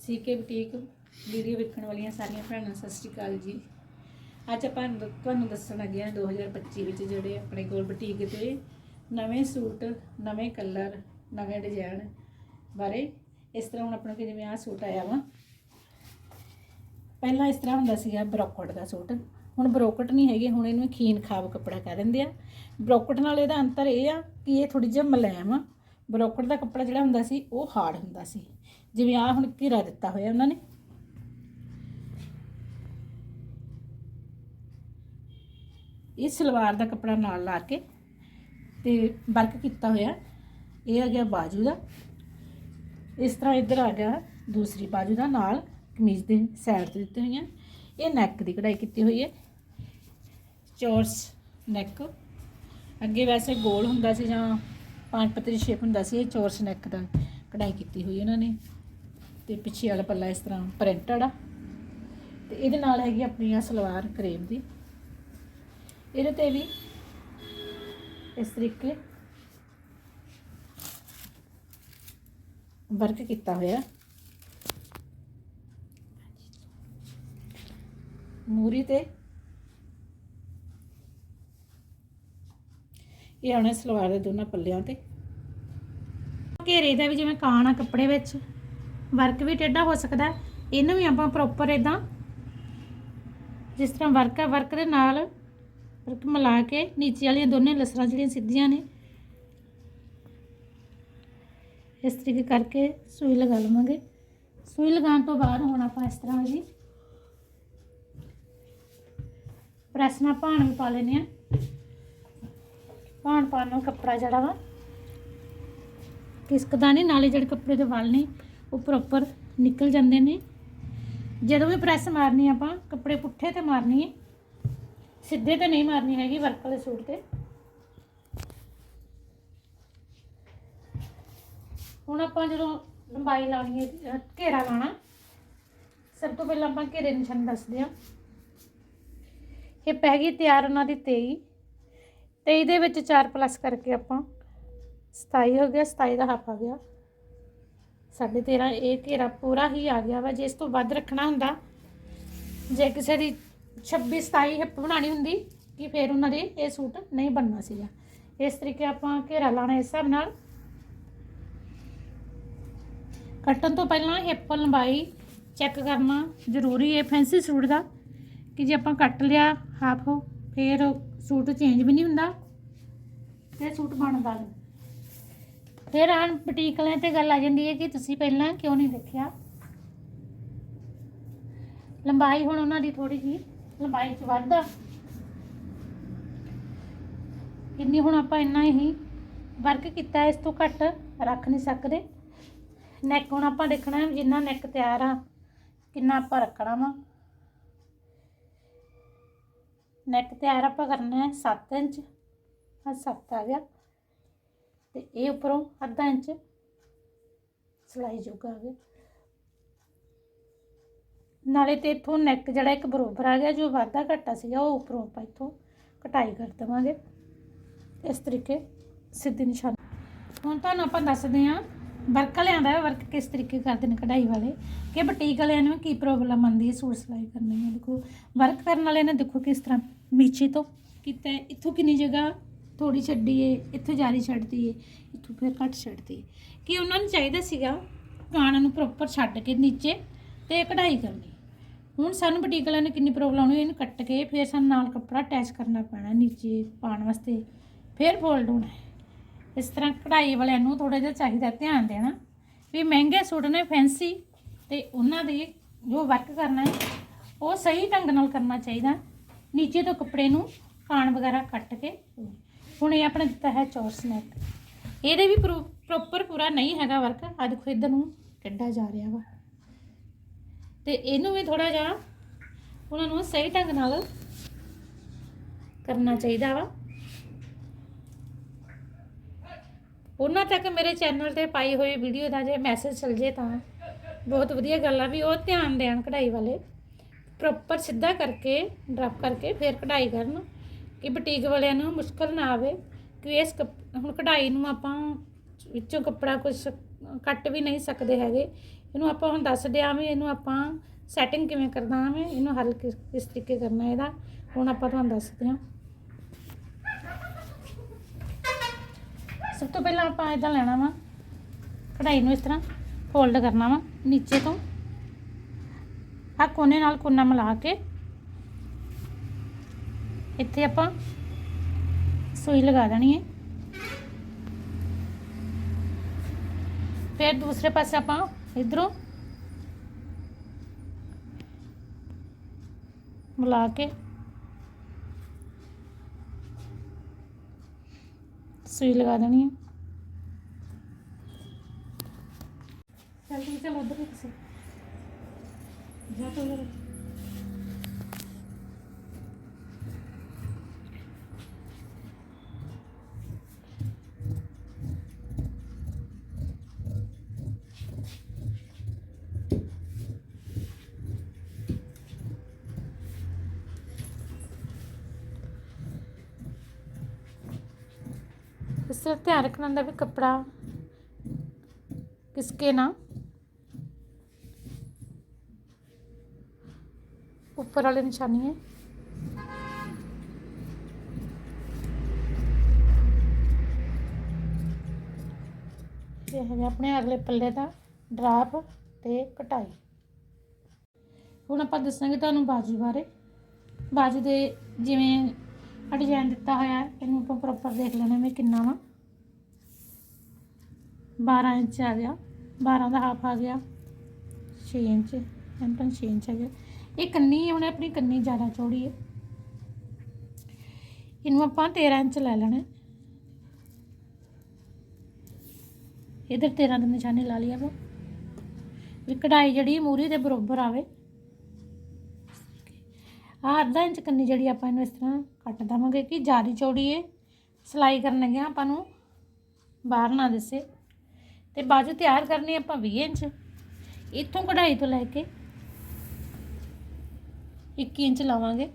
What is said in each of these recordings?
ਸੀਕੇ boutique video ਵੇਖਣ ਵਾਲੀਆਂ ਸਾਰੀਆਂ ਭੈਣਾਂ, ਸਤਿ ਸ਼੍ਰੀ ਅਕਾਲ ਜੀ। ਅੱਜ ਆਪਾਂ ਦ- ਤੁਹਾਨੂੰ ਦੱਸਣ ਲੱਗੇ ਹਾਂ 2025 ਵਿੱਚ ਜਿਹੜੇ ਆਪਣੇ ਕੋਲ ਬੁਟੀਕ ਤੇ ਨਵੇਂ ਸੂਟ, ਨਵੇਂ ਕਲਰ, ਨਵੇਂ ਡਿਜ਼ਾਈਨ ਬਾਰੇ ਇਸ ਤਰ੍ਹਾਂ ਹੁਣ ਆਪਣੇ ਕੋਲ ਜਿਵੇਂ ਆਹ ਸੂਟ ਆਇਆ ਵਾ। ਪਹਿਲਾਂ ਇਸ ਤਰ੍ਹਾਂ ਹੁੰਦਾ ਸੀਗਾ ਬਰੋਕਟ ਦਾ ਸੂਟ। ਹੁਣ ਬਰੋਕਟ ਨਹੀਂ ਹੈਗੇ, ਹੁਣ ਇਹਨੂੰ ਖੀਨ ਖਾਬ ਕੱਪੜਾ ਕਹਿ ਦਿੰਦੇ ਆ। ਬਰੋਕਟ ਨਾਲ ਇਹਦਾ ਅੰਤਰ ਇਹ ਆ ਕਿ ਇਹ ਥੋੜੀ ਜਿਹੀ ਮਲੈਮ ਆ। ਬਰੋਕਟ ਦਾ ਕੱਪੜਾ ਜਿਹੜਾ ਹੁੰਦਾ ਸੀ, ਉਹ ਹਾਰਡ ਹੁੰਦਾ ਸੀ। ਜਿਵੇਂ ਆ ਹੁਣ ਘੇਰਾ ਦਿੱਤਾ ਹੋਇਆ ਉਹਨਾਂ ਨੇ। ਇਹ ਸਲਵਾਰ ਦਾ ਕੱਪੜਾ ਨਾਲ ਲਾ ਕੇ ਤੇ ਵਰਕ ਕੀਤਾ ਹੋਇਆ। ਇਹ ਆ ਗਿਆ ਬਾਜੂ ਦਾ। ਇਸ ਤਰ੍ਹਾਂ ਇੱਧਰ ਆ ਗਿਆ ਦੂਸਰੀ ਬਾਜੂ ਦਾ ਨਾਲ ਕਮੀਜ਼ ਦੇ ਸਾਈਡ ਤੇ ਦਿੱਤੇ ਹੋਈਆਂ। ਇਹ ਨੈਕ ਦੀ ਕਢਾਈ ਕੀਤੀ ਹੋਈ ਹੈ। ਚੋਰਸ ਨੈਕ ਅੱਗੇ ਵੈਸੇ ਗੋਲ ਹੁੰਦਾ ਸੀ ਜਾਂ ਪੰਜ ਪੱਤੇ ਸ਼ੇਪ ਹੁੰਦਾ ਸੀ, ਇਹ ਚੋਰਸ ਨੈਕ ਦਾ ਕਢਾਈ ਕੀਤੀ ਹੋਈ ਉਹਨਾਂ ਨੇ। ਤੇ ਪਿੱਛੇ ਵਾਲਾ ਪੱਲਾ ਇਸ ਤਰ੍ਹਾਂ ਪ੍ਰਿੰਟਡ ਆ। ਤੇ ਇਹਦੇ ਨਾਲ ਹੈਗੀ ਆਪਣੀ ਆ ਸਲਵਾਰ ਕਰੇਮ ਦੀ। ਇਹਦੇ ਤੇ ਵੀ ਇਸ ਤਰੀਕੇ ਵਰਕ ਕੀਤਾ ਹੋਇਆ। ਮੂਰੀ ਤੇ ਇਹ ਆਉਣੇ ਸਲਵਾਰ ਦੇ ਦੋਨਾਂ ਪੱਲਿਆਂ ਤੇ। ਘੇਰੇ ਦਾ ਵੀ ਜਿਵੇਂ ਕਾਣ ਆ ਕੱਪੜੇ ਵਿੱਚ। ਵਰਕ ਵੀ ਟੇਢਾ ਹੋ ਸਕਦਾ ਇਹਨੂੰ ਵੀ ਆਪਾਂ ਪ੍ਰੋਪਰ ਇਦਾਂ ਜਿਸ ਤਰ੍ਹਾਂ ਵਰਕ ਆ ਵਰਕ ਦੇ ਨਾਲ ਵਰਕ ਮਿਲਾ ਕੇ ਨੀਚੇ ਵਾਲੀਆਂ ਦੋਨੇ ਲਸਰਾਂ ਜਿਹੜੀਆਂ ਸਿੱਧੀਆਂ ਨੇ, ਇਸ ਤਰੀਕੇ ਕਰਕੇ ਸੂਈ ਲਗਾ ਲਵਾਂਗੇ। ਸੂਈ ਲਗਾਉਣ ਤੋਂ ਬਾਅਦ ਹੁਣ ਆਪਾਂ ਇਸ ਤਰ੍ਹਾਂ ਜੀ ਪ੍ਰੈਸ ਨਾਲ ਭਾਣ ਵੀ ਪਾ ਲੈਨੇ ਆ ਭਾਣ ਪਾਉਣ ਨੂੰ ਕੱਪੜਾ ਜਿਹੜਾ ਵਾ ਕਿਸਕਦਾ ਨਹੀਂ, ਨਾਲੇ ਜਿਹੜੇ ਕੱਪੜੇ ਦੇ ਵਾਲ ਨੇ ਉਹ ਪ੍ਰੋਪਰ ਨਿਕਲ ਜਾਂਦੇ ਨੇ। ਜਦੋਂ ਵੀ ਪ੍ਰੈਸ ਮਾਰਨੀ ਆਪਾਂ, ਕੱਪੜੇ ਪੁੱਠੇ ਤੇ ਮਾਰਨੀ ਹੈ ਸਿੱਧੇ ਤੇ ਨਹੀਂ ਮਾਰਨੀ ਹੈਗੀ ਵਰਕ ਵਾਲੇ ਸੂਟ ਤੇ। ਹੁਣ ਆਪਾਂ ਜਦੋਂ ਲੰਬਾਈ ਲਾਉਣੀ ਹੈ ਘੇਰਾ ਲਾਣਾ ਸਭ ਤੋਂ ਪਹਿਲਾਂ ਆਪਾਂ ਘੇਰੇ ਨਿਸ਼ਾਨ ਦੱਸਦੇ ਹਾਂ। ਇਹ ਪੈ ਗਈ ਤਿਆਰ ਉਹਨਾਂ ਦੀ 23 23 ਦੇ ਵਿੱਚ 4 ਪਲੱਸ ਕਰਕੇ ਆਪਾਂ 27 ਹੋ ਗਿਆ 27 ਦਾ ਹਾਫ ਆ ਗਿਆ। ਸਾਢੇ 13 ਇਹ ਘੇਰਾ ਪੂਰਾ ਹੀ ਆ ਗਿਆ ਵਾ, ਜੇ ਇਸ ਤੋਂ ਵੱਧ ਰੱਖਣਾ ਹੁੰਦਾ, ਜੇ ਕਿਸੇ ਦੀ 26 27 ਹਿੱਪ ਬਣਾਣੀ ਹੁੰਦੀ, ਕਿ ਫਿਰ ਉਹਨਾਂ ਦੇ ਇਹ ਸੂਟ ਨਹੀਂ ਬਣਨਾ ਸੀਗਾ। ਇਸ ਤਰੀਕੇ ਆਪਾਂ ਘੇਰਾ ਲਾਣਾ ਇਸ ਹਿਸਾਬ ਨਾਲ। ਕੱਟਣ ਤੋਂ ਪਹਿਲਾਂ ਹਿੱਪ ਲੰਬਾਈ ਚੈੱਕ ਕਰਨਾ ਜ਼ਰੂਰੀ ਹੈ ਫੈਂਸੀ ਸੂਟ ਦਾ, ਕਿ ਜੇ ਆਪਾਂ ਕੱਟ ਲਿਆ ਹਾਫ ਫਿਰ ਸੂਟ ਚੇਂਜ ਵੀ ਨਹੀਂ ਹੁੰਦਾ ਤੇ ਸੂਟ ਬਣਦਾ ਨਹੀਂ। ਫਿਰ ਆਣ ਬੁਟੀਕ ਵਾਲਿਆਂ ਤੇ ਗੱਲ ਆ ਜਾਂਦੀ ਹੈ ਕਿ ਤੁਸੀਂ ਪਹਿਲਾਂ ਕਿਉਂ ਨਹੀਂ ਦੇਖਿਆ? ਲੰਬਾਈ ਹੁਣ ਉਹਨਾਂ ਦੀ ਥੋੜੀ ਜੀ ਲੰਬਾਈ ਚ ਵੱਧਦਾ। ਕਿੰਨੀ ਹੁਣ ਆਪਾਂ ਇੰਨਾ ਹੀ ਵਰਕ ਕੀਤਾ, ਇਸ ਤੋਂ ਘੱਟ ਰੱਖ ਨਹੀਂ ਸਕਦੇ। ਨੈਕ ਹੁਣ ਆਪਾਂ ਦੇਖਣਾ, ਜਿੰਨਾ ਨੈਕ ਤਿਆਰ ਆ, ਕਿੰਨਾ ਆਪਾਂ ਰੱਖਣਾ ਵਾ। ਨੈਕ ਤਿਆਰ ਆਪਾਂ ਕਰਨਾ ਹੈ 7 ਇੰਚ। ਆ 7 ਆ ਗਿਆ। ਤੇ ਇਹ ਉੱਪਰੋਂ ਅੱਧਾ ਇੰਚ ਸਲਾਈ ਜੋਗਾ ਆ ਗਿਆ। ਨਾਲੇ ਤੇ ਇਥੋਂ ਨੈਕ ਜਿਹੜਾ ਇੱਕ ਬਰੋਬਰ ਆ ਗਿਆ, ਜੋ ਵਾਧਾ ਘਟਾ ਸੀਗਾ, ਉਹ ਉੱਪਰੋਂ ਆਪਾਂ ਇਥੋਂ ਕਟਾਈ ਕਰ ਦੇਵਾਂਗੇ। ਇਸ ਤਰੀਕੇ ਸਿੱਧੀ ਨਿਸ਼ਾਨ। ਹੁਣ ਤੁਹਾਨੂੰ ਆਪਾਂ ਦੱਸਦੇ ਹਾਂ ਵਰਕ ਵਾਲਿਆਂ ਦਾ ਵਰਕ ਕਿਸ ਤਰੀਕੇ ਕਰਦੇ ਨੇ ਕਢਾਈ ਵਾਲੇ। ਕਿ ਬਟੀਕ ਵਾਲਿਆਂ ਨੂੰ ਕੀ ਪ੍ਰੋਬਲਮ ਆਉਂਦੀ ਹੈ ਸੂਟ ਸਿਲਾਈ ਕਰਨੇ ਨੂੰ ਦੇਖੋ ਵਰਕ ਕਰਨ ਵਾਲੇ ਨੇ ਦੇਖੋ ਕਿਸ ਤਰ੍ਹਾਂ ਮੀਚੀ ਤੋਂ ਕੀਤਾ ਇੱਥੋਂ ਕਿੰਨੀ ਜਗ੍ਹਾ ਥੋੜੀ ਛੱਡੀ ਏ ਇੱਥੋਂ ਜਾਰੀ ਛੱਡਦੀ ਏ ਇੱਥੋਂ ਫਿਰ ਘੱਟ ਛੱਡਦੀ ਏ ਕਿ ਉਹਨਾਂ ਨੂੰ ਚਾਹੀਦਾ ਸੀਗਾ ਕਾਣ ਨੂੰ ਪ੍ਰੋਪਰ ਛੱਡ ਕੇ ਨੀਚੇ ਤੇ ਕਢਾਈ ਕਰਨੀ। ਹੁਣ ਸਾਨੂੰ ਬੁਟੀਕ ਵਾਲਿਆਂ ਨੇ ਕਿੰਨੀ ਪ੍ਰੋਬਲਮ ਆਉਣੀ ਇਹਨੂੰ ਕੱਟ ਕੇ ਫਿਰ ਸਾਨੂੰ ਨਾਲ ਕੱਪੜਾ ਅਟੈਚ ਕਰਨਾ ਪੈਣਾ ਨੀਚੇ ਪਾਉਣ ਵਾਸਤੇ, ਫਿਰ ਫੋਲਡ ਹੋਣਾ ਇਸ ਤਰ੍ਹਾਂ ਕਢਾਈ ਵਾਲਿਆਂ ਨੂੰ ਥੋੜਾ ਜਿਹਾ ਚਾਹੀਦਾ ਧਿਆਨ ਦੇਣਾ ਵੀ ਮਹਿੰਗੇ ਸੂਟ ਨੇ ਫੈਂਸੀ ਤੇ ਉਹਨਾਂ ਦੇ ਜੋ ਵਰਕ ਕਰਨਾ ਹੈ, ਉਹ ਸਹੀ ਢੰਗ ਨਾਲ ਕਰਨਾ ਚਾਹੀਦਾ। ਨੀਚੇ ਤੋਂ ਕੱਪੜੇ ਨੂੰ ਕਾਣ ਵਗੈਰਾ ਕੱਟ ਕੇ ਹੁਣ ਇਹ ਆਪਣਾ ਦਿੱਤਾ ਹੈ ਚੌਰਸ ਨੈਕ ਇਹਦੇ ਵੀ ਪ੍ਰੋਪਰ ਪੂਰਾ ਨਹੀਂ ਹੈਗਾ ਵਰਕ। ਆ ਦੇਖੋ ਇੱਧਰ ਨੂੰ ਕੱਢਾ ਜਾ ਰਿਹਾ ਵਾ। ਤੇ ਇਹਨੂੰ ਵੀ ਥੋੜਾ ਜਿਹਾ ਉਹਨਾਂ ਨੂੰ ਸਹੀ ਢੰਗ ਨਾਲ ਕਰਨਾ ਚਾਹੀਦਾ ਵਾ। ਉਹਨਾਂ ਤੱਕ ਮੇਰੇ ਚੈਨਲ ਤੇ ਪਾਈ ਹੋਈ ਵੀਡੀਓ ਦਾ ਜੇ ਮੈਸੇਜ ਚਲ ਜੇ ਤਾਂ ਬਹੁਤ ਵਧੀਆ ਗੱਲ ਆ ਵੀ ਉਹ ਧਿਆਨ ਦੇਣ ਕਢਾਈ ਵਾਲੇ। ਪ੍ਰੋਪਰ ਸਿੱਧਾ ਕਰਕੇ ਡਰਪ ਕਰਕੇ ਫਿਰ ਕਢਾਈ ਕਰਨ। ਕਿ ਬੁਟੀਕ ਵਾਲਿਆਂ ਨੂੰ ਮੁਸ਼ਕਲ ਨਾ ਆਵੇ ਕਿ ਇਸ ਕੱਪ- ਹੁਣ ਕਢਾਈ ਨੂੰ ਆਪਾਂ ਵਿੱਚੋਂ ਕੱਪੜਾ ਕੁਝ ਕੱਟ ਵੀ ਨਹੀਂ ਸਕਦੇ ਹੈਗੇ। ਇਹਨੂੰ ਆਪਾਂ ਹੁਣ ਦੱਸ ਦਿਆਂ ਵੀ ਇਹਨੂੰ ਆਪਾਂ ਸੈਟਿੰਗ ਕਿਵੇਂ ਕਰਨਾ ਹੈ ਇਹਨੂੰ ਹੱਲ ਕਿਸ ਕਿਸ ਤਰੀਕੇ ਕਰਨਾ ਇਹਦਾ, ਹੁਣ ਆਪਾਂ ਤੁਹਾਨੂੰ ਦੱਸਦੇ ਹਾਂ ਸਭ ਤੋਂ ਪਹਿਲਾਂ ਆਪਾਂ ਇਦਾਂ ਲੈਣਾ ਵਾ, ਕਢਾਈ ਨੂੰ ਇਸ ਤਰ੍ਹਾਂ ਫੋਲਡ ਕਰਨਾ ਵਾ, ਨੀਚੇ ਤੋਂ। ਆ ਕੋਨੇ ਨਾਲ ਕੋਨਾ ਮਿਲਾ ਕੇ ਇੱਥੇ ਆਪਾਂ ਸੂਈ ਲਗਾ ਦੇਣੀ ਹੈ। ਫਿਰ ਦੂਸਰੇ ਪਾਸੇ ਆਪਾਂ ਇਧਰੋਂ ਬੁਲਾ ਕੇ ਸੂਈ ਲਗਾ ਦੇਣੀ ਹੈ। ਚੱਲ ਠੀਕ ਚਲ ਉਧਰ ਕਿਸੇ ਜਾ ਤੋ ਉਧਰ। ਇਸ ਤਰ੍ਹਾਂ ਧਿਆਨ ਰੱਖਣਾ ਹੁੰਦਾ ਵੀ ਕੱਪੜਾ ਕਿਸਕੇ ਨਾ ਉੱਪਰ ਵਾਲੇ ਨਿਸ਼ਾਨੀ ਹੈ। ਇਹ ਹੈ ਆਪਣੇ ਅਗਲੇ ਪੱਲੇ ਦਾ ਡਰਾਪ ਤੇ ਕਟਾਈ। ਹੁਣ ਆਪਾਂ ਦੱਸਾਂਗੇ ਤੁਹਾਨੂੰ ਬਾਜੂ ਬਾਰੇ। ਬਾਜੂ ਦੇ ਜਿਵੇਂ ਆ ਡਿਜ਼ਾਈਨ ਦਿੱਤਾ ਹੋਇਆ ਇਹਨੂੰ ਆਪਾਂ ਪ੍ਰੋਪਰ ਦੇਖ ਲੈਣਾ ਵੀ ਕਿੰਨਾ ਵਾ। 12 ਇੰਚ ਆ ਗਿਆ। 12 ਦਾ ਹਾਫ ਆ ਗਿਆ। 6 ਇੰਚ ਐਂਟਨ 6 ਇੰਚ ਆ ਗਿਆ। ਇਹ ਕੰਨੀ ਹੁਣ ਆਪਣੀ ਕੰਨੀ ਜ਼ਿਆਦਾ ਚੌੜੀ ਹੈ ਇਹਨੂੰ ਆਪਾਂ 13 ਇੰਚ ਲੈ ਲੈਣਾ ਇਧਰ 13 ਦੇ ਨਿਸ਼ਾਨੀ ਲਾ ਲਈ ਆਪਾਂ। ਵੀ ਕਢਾਈ ਜਿਹੜੀ ਮੂਰੀ ਦੇ ਬਰੋਬਰ ਆਵੇ। ਆਹ ਅੱਧਾ ਇੰਚ ਕੰਨੀ ਜਿਹੜੀ ਆਪਾਂ ਇਹਨੂੰ ਇਸ ਤਰ੍ਹਾਂ ਕੱਟ ਦੇਵਾਂਗੇ ਕਿ ਜ਼ਿਆਦਾ ਚੌੜੀ ਹੈ ਸਿਲਾਈ ਕਰਨ ਲੱਗਿਆ ਆਪਾਂ ਨੂੰ। ਬਾਹਰ ਨਾ ਦਿਸੇ। ਤੇ ਬਾਜੂ ਤਿਆਰ ਕਰਨੀ ਆਪਾਂ 20 ਇੰਚ। ਇੱਥੋਂ ਕਢਾਈ ਤੋਂ ਲੈ ਕੇ 21 ਇੰਚ ਲਾਵਾਂਗੇ।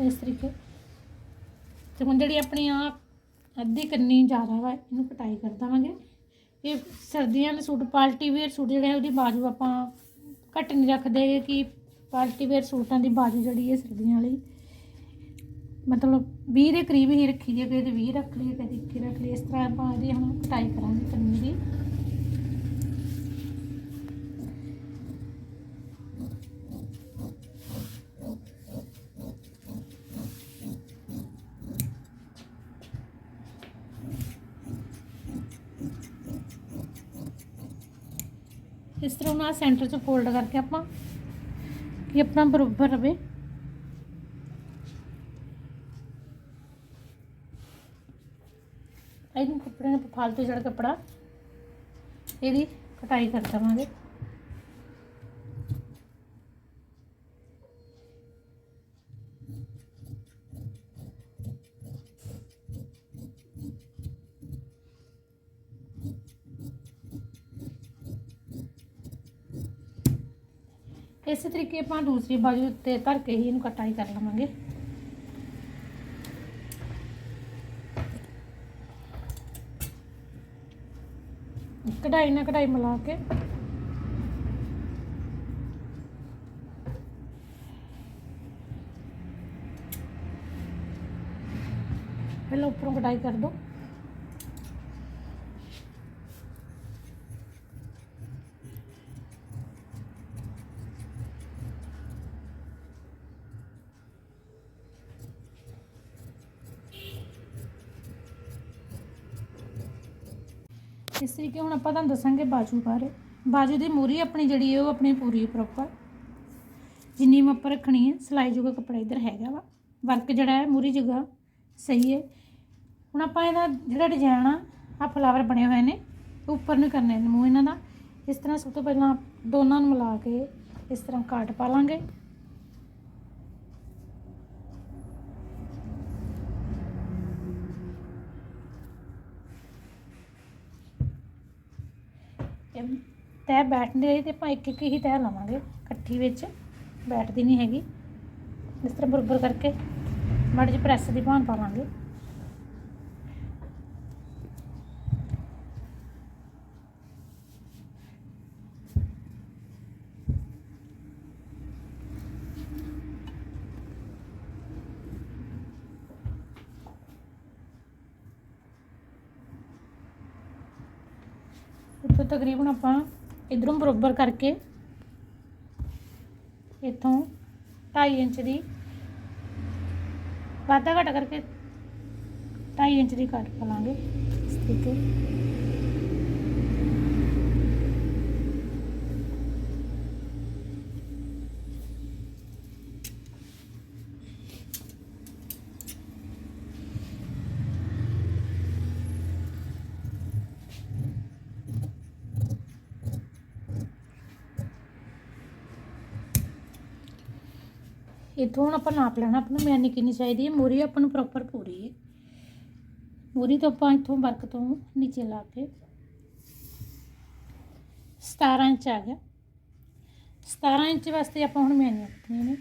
ਇਸ ਤਰੀਕੇ। ਤੇ ਹੁਣ ਜਿਹੜੀ ਆਪਣੀ ਆ ਅੱਧੀ ਕੰਨੀ ਜ਼ਿਆਦਾ ਵਾ, ਇਹਨੂੰ ਕਟਾਈ ਕਰ ਦੇਵਾਂਗੇ। ਇਹ ਸਰਦੀਆਂ ਦੇ ਸੂਟ, ਪਾਰਟੀ ਵੇਅਰ ਸੂਟ ਜਿਹੜੇ ਉਹਦੀ ਬਾਜੂ ਆਪਾਂ ਘੱਟ ਨਹੀਂ ਰੱਖਦੇ ਕਿ ਪਾਰਟੀ ਵੇਅਰ ਸੂਟਾਂ ਦੀ ਬਾਜੂ ਜਿਹੜੀ ਹੈ ਸਰਦੀਆਂ ਵਾਲੀ। ਮਤਲਬ 20 ਦੇ ਕਰੀਬ ਹੀ ਰੱਖੀ ਦੀ ਕਦੇ 20 ਰੱਖ ਲਈ ਕਦੇ 21 ਰੱਖ ਲਈ ਇਸ ਤਰ੍ਹਾਂ ਆਪਾਂ ਇਹਦੀ ਹੁਣ ਕਟਾਈ ਕਰਾਂਗੇ ਕੰਨੀ ਦੀ। ਇਸ ਤਰ੍ਹਾਂ ਨਾਲ ਸੈਂਟਰ 'ਚ ਫੋਲਡ ਕਰਕੇ ਆਪਾਂ ਕਿ ਆਪਣਾ ਬਰੋਬਰ ਰਵੇ। ਇਹਨੂੰ ਕੱਪੜੇ ਨੂੰ ਫਾਲਤੂ ਜਿਹੜਾ ਕੱਪੜਾ, ਇਹਦੀ ਕਟਾਈ ਕਰ ਦੇਵਾਂਗੇ। ਇਸੇ ਤਰੀਕੇ ਆਪਾਂ ਦੂਸਰੀ ਬਾਜੂ ਉੱਤੇ ਧਰ ਕੇ ਹੀ ਇਹਨੂੰ ਕਟਾਈ ਕਰ ਲਵਾਂਗੇ। ਕਢਾਈ ਨਾਲ ਕਢਾਈ ਮਿਲਾ ਕੇ। ਪਹਿਲਾਂ ਉੱਪਰੋਂ ਕਢਾਈ ਕਰ ਦੋ ਇਸ ਤਰੀਕੇ ਹੁਣ ਆਪਾਂ ਤੁਹਾਨੂੰ ਦੱਸਾਂਗੇ ਬਾਜੂ ਬਾਰੇ। ਬਾਜੂ ਦੀ ਮੂਰੀ ਆਪਣੀ ਜਿਹੜੀ ਹੈ ਉਹ ਆਪਣੀ ਪੂਰੀ ਪ੍ਰੋਪਰ ਜਿੰਨੀ ਮੈਂ ਉੱਪਰ ਰੱਖਣੀ ਹੈ, ਸਿਲਾਈ ਜੋਗਾ ਕੱਪੜਾ ਇੱਧਰ ਹੈਗਾ ਵਾ। ਵਰਕ ਜਿਹੜਾ ਹੈ, ਮੂਰੀ ਜਗ੍ਹਾ ਸਹੀ ਹੈ। ਹੁਣ ਆਪਾਂ ਇਹਦਾ ਜਿਹੜਾ ਡਿਜ਼ਾਈਨ ਆ ਆ ਫਲਾਵਰ ਬਣੇ ਹੋਏ ਨੇ ਉੱਪਰ ਨੂੰ ਕਰਨੇ ਨੇ ਮੂੰਹ ਇਹਨਾਂ ਦਾ। ਇਸ ਤਰ੍ਹਾਂ ਸਭ ਤੋਂ ਪਹਿਲਾਂ ਦੋਨਾਂ ਨੂੰ ਮਿਲਾ ਕੇ ਇਸ ਤਰ੍ਹਾਂ ਕਾਟ ਪਾ ਲਾਂਗੇ। ਤੇ ਤੈ ਬੈਠਦੇ ਰਹੀ ਤੇ ਆਪਾਂ ਇੱਕ ਇੱਕ ਹੀ ਤੈ ਲਾਵਾਂਗੇ ਇਕੱਠੀ ਵਿੱਚ, ਬੈਠਦੀ ਨਹੀਂ ਹੈਗੀ। ਇਸ ਤਰ੍ਹਾਂ ਬਰਬਰ ਕਰਕੇ ਮਾੜੀ ਜਿਹੀ ਪ੍ਰੈਸ ਦੀ ਭਾਂ ਪਾਵਾਂਗੇ। ਤਕਰੀਬਨ ਆਪਾਂ ਇਧਰੋਂ ਬਰੋਬਰ ਕਰਕੇ ਇੱਥੋਂ 2.5 ਇੰਚ ਦੀ, ਵਾਧਾ ਘਟਾ ਕਰਕੇ 2.5 ਇੰਚ ਦੀ ਕੱਟ ਪਾ ਲਾਂਗੇ। ਇਸ ਤਰੀਕੇ ਇੱਥੋਂ ਹੁਣ ਆਪਾਂ ਨਾਪ ਲੈਣਾ, ਆਪਾਂ ਨੂੰ ਮੈਨੀ ਕਿੰਨੀ ਚਾਹੀਦੀ ਹੈ? ਮੋਰੀ ਆਪਾਂ ਨੂੰ ਪ੍ਰੋਪਰ ਪੂਰੀ ਹੈ। ਮੋਰੀ ਤੋਂ ਆਪਾਂ ਇੱਥੋਂ ਵਰਕ ਤੋਂ ਨੀਚੇ ਲਾ ਕੇ 17 ਇੰਚ ਆ ਗਿਆ। 17 ਇੰਚ ਵਾਸਤੇ ਆਪਾਂ ਹੁਣ ਮਿਆਨੀਆਂ ਕੱਟਣੀਆਂ ਨੇ।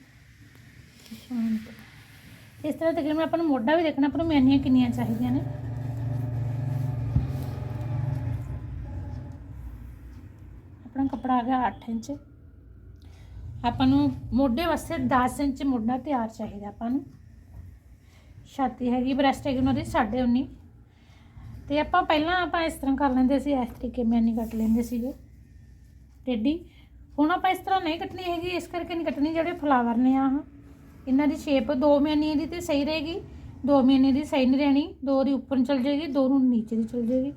ਇਸ ਤਰ੍ਹਾਂ ਤਕਰੀਬਨ ਆਪਾਂ ਨੂੰ ਮੋਢਾ ਵੀ ਦੇਖਣਾ, ਆਪਾਂ ਨੂੰ ਮੈਨੀਆਂ ਕਿੰਨੀਆਂ ਚਾਹੀਦੀਆਂ ਨੇ। ਆਪਣਾ ਕੱਪੜਾ ਆ ਗਿਆ 8 ਇੰਚ। ਆਪਾਂ ਨੂੰ ਮੋਢੇ ਵਾਸਤੇ 10 ਇੰਚ ਮੋਢਾ ਤਿਆਰ ਚਾਹੀਦਾ ਆਪਾਂ ਨੂੰ। ਛਾਤੀ ਹੈਗੀ ਬ੍ਰੈਸਟ ਹੈਗੀ ਉਹਨਾਂ ਦੀ 19.5 ਤੇ ਆਪਾਂ ਪਹਿਲਾਂ ਆਪਾਂ ਇਸ ਤਰ੍ਹਾਂ ਕਰ ਲੈਂਦੇ ਸੀ, ਇਸ ਤਰੀਕੇ ਮੈਨੀ ਕੱਟ ਲੈਂਦੇ ਸੀਗੇ। ਟੇਢੀ ਹੁਣ ਆਪਾਂ ਇਸ ਤਰ੍ਹਾਂ ਨਹੀਂ ਕੱਟਣੀ ਹੈਗੀ, ਇਸ ਕਰਕੇ ਨਹੀਂ ਕੱਟਣੀ, ਜਿਹੜੇ ਫਲਾਵਰ ਨੇ ਆਹ। ਇਹਨਾਂ ਦੀ ਸ਼ੇਪ ਦੋ ਮੈਨੀ ਦੀ ਤੇ ਸਹੀ ਰਹੇਗੀ। ਦੋ ਮੈਨੀ ਦੀ ਸਹੀ ਨਹੀਂ ਰਹਿਣੀ, ਦੋ ਦੀ ਉੱਪਰ ਨੂੰ ਚਲ ਜਾਏਗੀ, ਦੋ ਨੂੰ ਨੀਚੇ ਦੀ ਚਲ ਜਾਏਗੀ।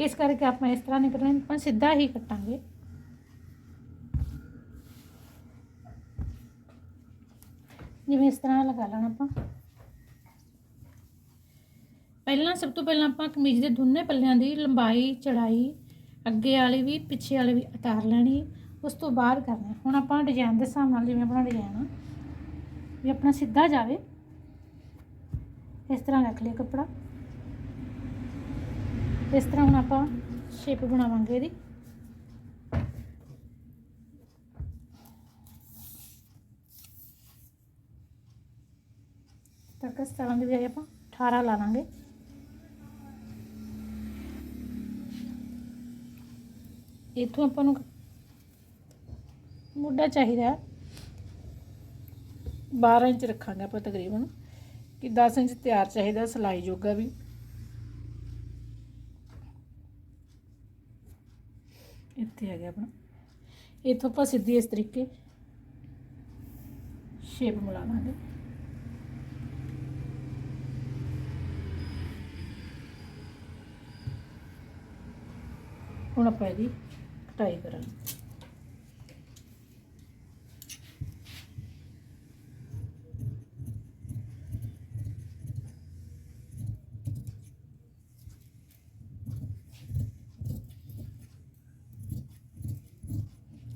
ਇਸ ਕਰਕੇ ਆਪਾਂ ਇਸ ਤਰ੍ਹਾਂ ਨਹੀਂ ਕੱਟਣਾ, ਆਪਾਂ ਸਿੱਧਾ ਹੀ ਕੱਟਾਂਗੇ। ਜਿਵੇਂ ਇਸ ਤਰ੍ਹਾਂ ਲਗਾ ਲੈਣਾ ਆਪਾਂ। ਪਹਿਲਾਂ ਸਭ ਤੋਂ ਪਹਿਲਾਂ ਆਪਾਂ ਕਮੀਜ਼ ਦੇ ਦੋਨੇ ਪੱਲਿਆਂ ਦੀ ਲੰਬਾਈ, ਚੜਾਈ, ਅੱਗੇ ਵਾਲੀ ਵੀ, ਪਿੱਛੇ ਵਾਲੀ ਵੀ ਉਤਾਰ ਲੈਣੀ। ਉਸ ਤੋਂ ਬਾਅਦ ਕਰਨਾ ਹੁਣ ਆਪਾਂ ਡਿਜ਼ਾਈਨ ਦੇ ਹਿਸਾਬ ਨਾਲ ਜਿਵੇਂ ਆਪਣਾ ਡਿਜ਼ਾਈਨ ਆ, ਵੀ ਆਪਣਾ ਸਿੱਧਾ ਜਾਵੇ। ਇਸ ਤਰ੍ਹਾਂ ਰੱਖ ਲਿਆ ਕੱਪੜਾ। ਇਸ ਤਰ੍ਹਾਂ ਹੁਣ ਆਪਾਂ ਸ਼ੇਪ ਬਣਾਵਾਂਗੇ ਇਹਦੀ। ਤੱਕ ਇਸ ਦੀ ਬਜਾਏ ਆਪਾਂ 18 ਲਾ ਲਾਂਗੇ। ਇਥੋਂ ਆਪਾਂ ਨੂੰ ਮੁੱਢਾ ਚਾਹੀਦਾ ਹੈ। 12 ਇੰਚ ਰੱਖਾਂਗੇ ਆਪਾਂ ਤਕਰੀਬਨ, ਕਿ 10 ਇੰਚ ਤਿਆਰ ਚਾਹੀਦਾ, ਸਲਾਈ ਜੋਗਾ ਵੀ। ਇੱਥੇ ਆ ਗਿਆ ਆਪਣਾ। ਇਥੋਂ ਆਪਾਂ ਸਿੱਧੀ ਇਸ ਤਰੀਕੇ ਸ਼ੇਪ ਬਣਾ ਲਾਂਗੇ ਹੁਣ ਆਪਾਂ ਇਹਦੀ ਕਟਾਈ ਕਰਾਂਗੇ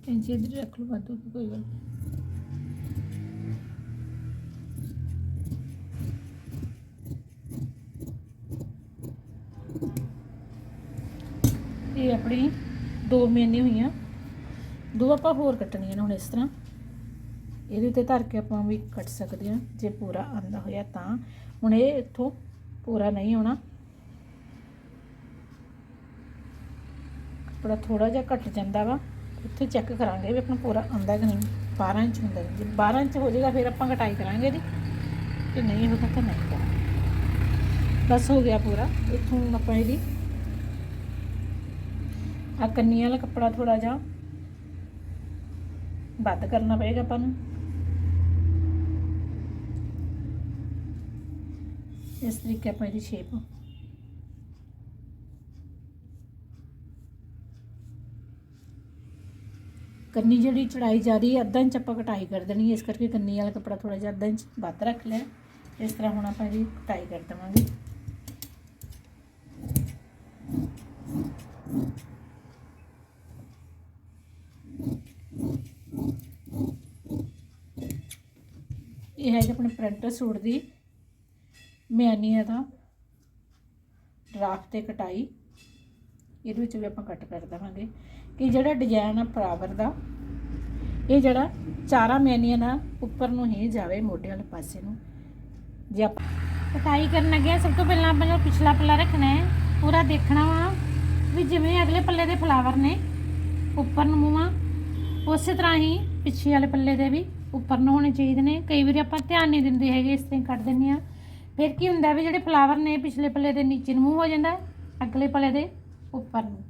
ਇੰਚੀ ਇਧਰ ਰੱਖ ਲਓ ਵਾਧੂ ਕੋਈ ਗੱਲ ਨਹੀਂ। ਇਹ ਆਪਣੀ ਦੋ ਮੇਨੇ ਹੋਈਆਂ। ਦੋ ਆਪਾਂ ਹੋਰ ਕੱਟਣੀਆਂ ਨੇ ਹੁਣ ਇਸ ਤਰ੍ਹਾਂ। ਇਹਦੇ ਉੱਤੇ ਧਰ ਕੇ ਆਪਾਂ ਵੀ ਕੱਟ ਸਕਦੇ ਹਾਂ। ਜੇ ਪੂਰਾ ਆਂਦਾ ਹੋਇਆ ਤਾਂ। ਹੁਣ ਇਹ ਇੱਥੋਂ ਪੂਰਾ ਨਹੀਂ ਆਉਣਾ। ਕੱਪੜਾ ਥੋੜਾ ਜਿਹਾ ਘਟ ਜਾਂਦਾ ਵਾ। ਉੱਥੇ ਚੈੱਕ ਕਰਾਂਗੇ ਵੀ ਆਪਣਾ ਪੂਰਾ ਆਂਦਾ ਕਿ ਨਹੀਂ। 12 ਇੰਚ ਹੁੰਦਾ। ਜੇ 12 ਇੰਚ ਹੋ ਜਾਏਗਾ ਫਿਰ ਆਪਾਂ ਕਟਾਈ ਕਰਾਂਗੇ ਇਹਦੀ। ਜੇ ਨਹੀਂ ਹੋਗਾ ਤਾਂ ਨਹੀਂ ਕਰਾਂਗੇ। ਬਸ ਹੋ ਗਿਆ ਪੂਰਾ। ਇੱਥੋਂ ਆਪਾਂ ਇਹਦੀ ਆ ਕੰਨੀ ਵਾਲਾ ਕੱਪੜਾ ਥੋੜਾ ਜਿਹਾ ਵੱਧ ਕਰਨਾ ਪਏਗਾ ਆਪਾਂ ਨੂੰ। ਇਸ ਤਰੀਕੇ ਆਪਾਂ ਇਹਦੀ ਸ਼ੇਪ ਕੰਨੀ ਜਿਹੜੀ ਚੜਾਈ ਜਾ ਰਹੀ ਹੈ, ਅੱਧਾ ਇੰਚ ਆਪਾਂ ਕਟਾਈ ਕਰ ਦੇਣੀ ਹੈ, ਇਸ ਕਰਕੇ ਕੰਨੀ ਵਾਲਾ ਕੱਪੜਾ ਥੋੜਾ ਜਿਹਾ ਅੱਧਾ ਇੰਚ ਵੱਧ ਰੱਖ ਲਿਆ। ਇਸ ਤਰ੍ਹਾਂ ਹੁਣ ਆਪਾਂ ਇਹਦੀ ਕਟਾਈ ਕਰ ਦੇਵਾਂਗੇ। ਇਹ ਹੈ ਜੀ ਆਪਣੇ ਪ੍ਰਿੰਟਰ ਸੂਟ ਦੀ। ਮਿਆਨੀਆ ਦਾ ਡਰਾਫਟ ਤੇ ਕਟਾਈ। ਇਹਦੇ ਵਿੱਚ ਵੀ ਆਪਾਂ ਕੱਟ ਕਰ ਦੇਵਾਂਗੇ। ਕਿ ਜਿਹੜਾ ਡਿਜ਼ਾਈਨ ਆ ਬਰਾਬਰ ਦਾ, ਇਹ ਜਿਹੜਾ ਚਾਰਾਂ ਮਿਆਨੀਆਂ ਨਾਲ ਉੱਪਰ ਨੂੰ ਹੀ ਜਾਵੇ ਮੋਢੇ ਵਾਲੇ ਪਾਸੇ ਨੂੰ। ਜੇ ਆਪਾਂ ਕਟਾਈ ਕਰਨ ਲੱਗੇ ਸਭ ਤੋਂ ਪਹਿਲਾਂ ਆਪਾਂ ਜੋ ਪਿਛਲਾ ਪੱਲਾ ਰੱਖਣਾ ਹੈ। ਪੂਰਾ ਦੇਖਣਾ ਵਾ ਵੀ ਜਿਵੇਂ ਅਗਲੇ ਪੱਲੇ ਦੇ ਫਲਾਵਰ ਨੇ, ਉੱਪਰ ਨੂੰ ਮੂੰਹਾਂ। ਉਸੇ ਤਰ੍ਹਾਂ ਹੀ ਪਿੱਛੇ ਵਾਲੇ ਪੱਲੇ ਦੇ ਵੀ ਉੱਪਰ ਨੂੰ ਹੋਣੇ ਚਾਹੀਦੇ ਨੇ। ਕਈ ਵਾਰੀ ਆਪਾਂ ਧਿਆਨ ਨਹੀਂ ਦਿੰਦੇ ਹੈਗੇ, ਇਸ ਤਰ੍ਹਾਂ ਹੀ ਕੱਟ ਦਿੰਦੇ ਆ ਫਿਰ ਕੀ ਹੁੰਦਾ ਵੀ ਜਿਹੜੇ ਫਲਾਵਰ ਨੇ ਪਿਛਲੇ ਪੱਲੇ ਦੇ ਨੀਚੇ ਨੂੰ ਮੂੰਹ ਹੋ ਜਾਂਦਾ, ਅਗਲੇ ਪੱਲੇ ਦੇ ਉੱਪਰ ਨੂੰ।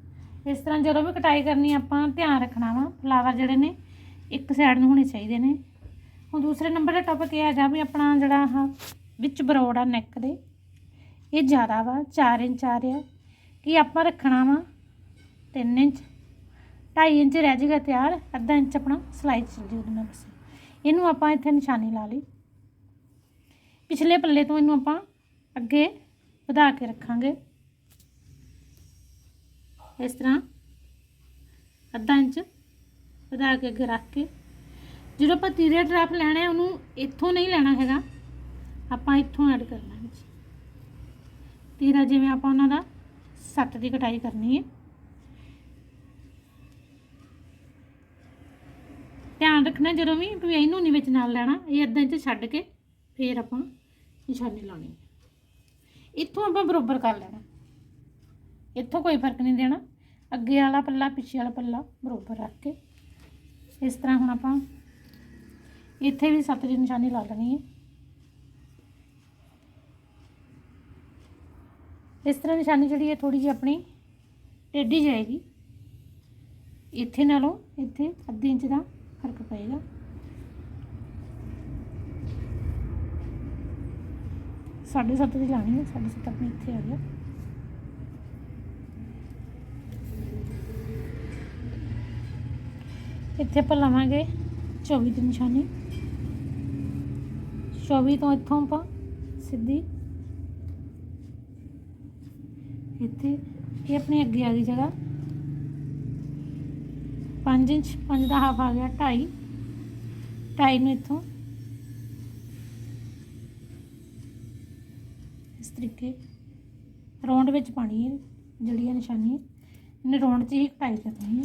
ਇਸ ਤਰ੍ਹਾਂ ਜਦੋਂ ਵੀ ਕਟਾਈ ਕਰਨੀ ਆਪਾਂ ਧਿਆਨ ਰੱਖਣਾ ਵਾ ਫਲਾਵਰ ਜਿਹੜੇ ਨੇ, ਇੱਕ ਸਾਈਡ ਨੂੰ ਹੋਣੇ ਚਾਹੀਦੇ ਨੇ। ਹੁਣ ਦੂਸਰੇ ਨੰਬਰ ਦਾ ਟੌਪਿਕ ਇਹ ਹੈਗਾ ਵੀ ਆਪਣਾ ਜਿਹੜਾ ਆਹ ਵਿੱਚ ਬਰੋੜ ਆ ਨੈਕ ਦੇ, ਇਹ ਜ਼ਿਆਦਾ ਵਾ 4 ਇੰਚ ਆ ਰਿਹਾ। ਕੀ ਆਪਾਂ ਰੱਖਣਾ ਵਾ? 3 ਇੰਚ 2.5 ਇੰਚ ਰਹਿ ਜਾਏਗਾ ਤਿਆਰ, ਅੱਧਾ ਇੰਚ ਆਪਣਾ ਸਲਾਈ ਚੱਲ ਜੂ ਉਹਦੇ ਬਸ। ਇਹਨੂੰ ਆਪਾਂ ਇੱਥੇ ਨਿਸ਼ਾਨੀ ਲਾ ਲਈ। ਪਿਛਲੇ ਪੱਲੇ ਤੋਂ ਇਹਨੂੰ ਆਪਾਂ ਅੱਗੇ ਵਧਾ ਕੇ ਰੱਖਾਂਗੇ। ਇਸ ਤਰ੍ਹਾਂ ਅੱਧਾ ਇੰਚ ਵਧਾ ਕੇ ਅੱਗੇ ਰੱਖ ਕੇ। ਜਦੋਂ ਆਪਾਂ ਤੀਰੇ ਡਰਾਪ ਲੈਣਾ ਹੈ ਉਹਨੂੰ ਇੱਥੋਂ ਨਹੀਂ ਲੈਣਾ ਹੈਗਾ। ਆਪਾਂ ਇੱਥੋਂ ਐਡ ਕਰਨਾ ਵਿੱਚ ਤੀਰਾ ਜਿਵੇਂ ਆਪਾਂ ਉਹਨਾਂ ਦਾ ਸੱਤ ਦੀ ਕਟਾਈ ਕਰਨੀ ਹੈ। ਧਿਆਨ ਰੱਖਣਾ ਜਦੋਂ ਵੀ ਵੀ ਇਹਨੂੰ ਨਹੀਂ ਵਿੱਚ ਨਾਲ ਲੈਣਾ, ਇਹ ਅੱਧਾ ਇੰਚ ਛੱਡ ਕੇ ਫੇਰ ਆਪਾਂ ਨਿਸ਼ਾਨੀ ਲਾਉਣੀ ਹੈ ਇੱਥੋਂ ਆਪਾਂ ਬਰੋਬਰ ਕਰ ਲੈਣਾ। ਇੱਥੋਂ ਕੋਈ ਫ਼ਰਕ ਨਹੀਂ ਦੇਣਾ। ਅੱਗੇ ਵਾਲਾ ਪੱਲਾ, ਪਿੱਛੇ ਵਾਲਾ ਪੱਲਾ ਬਰੋਬਰ ਰੱਖ ਕੇ। ਇਸ ਤਰ੍ਹਾਂ ਹੁਣ ਆਪਾਂ ਇੱਥੇ ਵੀ ਸੱਤ ਦੀ ਨਿਸ਼ਾਨੀ ਲਾ ਲੈਣੀ ਹੈ ਇਸ ਤਰ੍ਹਾਂ ਨਿਸ਼ਾਨੀ ਜਿਹੜੀ ਹੈ ਥੋੜੀ ਜਿਹੀ ਆਪਣੀ ਟੇਢੀ ਜਾਏਗੀ। ਇੱਥੇ ਨਾਲੋਂ ਇੱਥੇ ਅੱਧੇ ਇੰਚ ਦਾ ਫ਼ਰਕ ਪਏਗਾ ਸਾਢੇ ਸੱਤ ਦੀ ਲਾਣੀ ਹੈ ਸਾਢੇ ਸੱਤ ਆਪਣੇ ਇੱਥੇ ਆ ਗਿਆ ਇੱਥੇ ਆਪਾਂ ਲਵਾਂਗੇ 24 ਦੀ ਨਿਸ਼ਾਨੀ 24 ਤੋਂ ਇੱਥੋਂ ਆਪਾਂ ਸਿੱਧੀ ਇੱਥੇ ਇਹ ਆਪਣੀ ਅੱਗੇ ਆ ਗਈ ਜਗ੍ਹਾ 5 ਇੰਚ 5 ਦਾ ਹਾਫ ਆ ਗਿਆ 2.5 2.5 ਨੂੰ ਇੱਥੋਂ ਇਸ ਤਰੀਕੇ ਰੌਂਡ ਵਿੱਚ ਪਾਣੀ ਹੈ ਜਿਹੜੀ ਇਹ ਨਿਸ਼ਾਨੀ ਇਹਨੇ ਰੌਂਡ 'ਚ ਹੀ ਕਟਾਈ ਕਰਨੀ ਹੈ।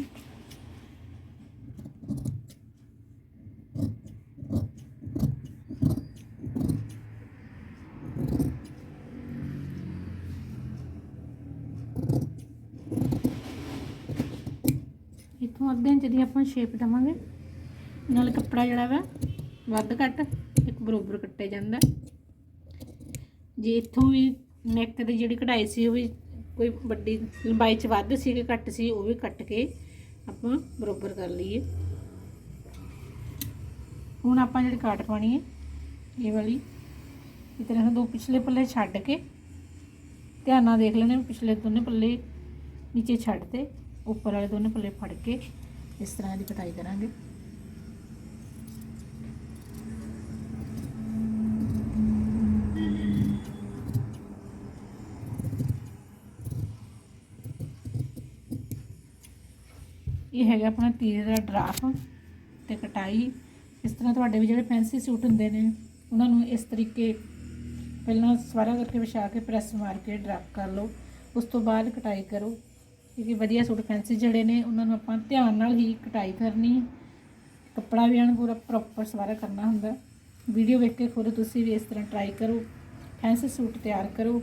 ਇੱਥੋਂ ਅੱਧੇ ਇੰਚ ਦੀ ਆਪਾਂ ਸ਼ੇਪ ਦੇਵਾਂਗੇ। ਨਾਲ ਕੱਪੜਾ ਜਿਹੜਾ ਵਾ, ਵੱਧ ਘੱਟ, ਇੱਕ ਬਰੋਬਰ ਕੱਟਿਆ ਜਾਂਦਾ। ਜੇ ਇੱਥੋਂ ਵੀ ਨੈਕ ਦੀ ਜਿਹੜੀ ਕਢਾਈ ਸੀ, ਉਹ ਵੀ ਕੋਈ ਵੱਡੀ ਲੰਬਾਈ ਚ ਵੱਧ ਸੀ ਕਿ ਘੱਟ ਸੀ, ਉਹ ਵੀ ਕੱਟ ਕੇ ਆਪਾਂ ਬਰੋਬਰ ਕਰ ਲਈਏ। ਹੁਣ ਆਪਾਂ ਜਿਹੜੀ ਕਾਟ ਪਾਣੀ ਹੈ, ਇਹ ਵਾਲੀ ਇਸ ਤਰ੍ਹਾਂ ਦੋ ਪਿਛਲੇ ਪੱਲੇ ਛੱਡ ਕੇ, ਧਿਆਨ ਨਾਲ ਦੇਖ ਲੈਣੇ ਪਿਛਲੇ ਦੋਨੇ ਪੱਲੇ ਨੀਚੇ ਛੱਡ ਤੇ, ਉੱਪਰ ਵਾਲੇ ਦੋਨੇ ਪੱਲੇ ਫੜ ਕੇ ਇਸ ਤਰ੍ਹਾਂ ਦੀ ਕਟਾਈ ਕਰਾਂਗੇ। ਇਹ ਹੈਗਾ ਆਪਣਾ ਤੀਰ ਦਾ ਡਰਾਫ ਤੇ ਕਟਾਈ। ਇਸ ਤਰ੍ਹਾਂ ਤੁਹਾਡੇ ਵੀ ਜਿਹੜੇ ਫੈਂਸੀ ਸੂਟ ਹੁੰਦੇ ਨੇ, ਉਹਨਾਂ ਨੂੰ ਇਸ ਤਰੀਕੇ ਪਹਿਲਾਂ ਸਵਾਰਾ ਕਰਕੇ ਵਿਛਾ ਕੇ ਪ੍ਰੈਸ ਮਾਰ ਕੇ ਡਰਾਫ ਕਰ ਲਓ। ਉਸ ਤੋਂ ਬਾਅਦ ਕਟਾਈ ਕਰੋ। ਕਿਉਂਕਿ ਵਧੀਆ ਸੂਟ ਫੈਂਸੀ ਜਿਹੜੇ ਨੇ, ਉਹਨਾਂ ਨੂੰ ਆਪਾਂ ਧਿਆਨ ਨਾਲ ਹੀ ਕਟਾਈ ਕਰਨੀ ਹੈ। ਕੱਪੜਾ ਵੀ ਐਨ ਪੂਰਾ ਪ੍ਰੋਪਰ ਸਵਾਰਾ ਕਰਨਾ ਹੁੰਦਾ ਵੀਡੀਓ ਵੇਖ ਕੇ ਖੁਦ ਤੁਸੀਂ ਵੀ ਇਸ ਤਰ੍ਹਾਂ ਟਰਾਈ ਕਰੋ। ਫੈਂਸੀ ਸੂਟ ਤਿਆਰ ਕਰੋ।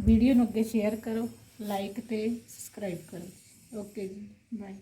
ਵੀਡੀਓ ਨੂੰ ਅੱਗੇ ਸ਼ੇਅਰ ਕਰੋ। ਲਾਈਕ ਤੇ ਸਬਸਕ੍ਰਾਈਬ ਕਰੋ। ਓਕੇ ਜੀ ਬਾਏ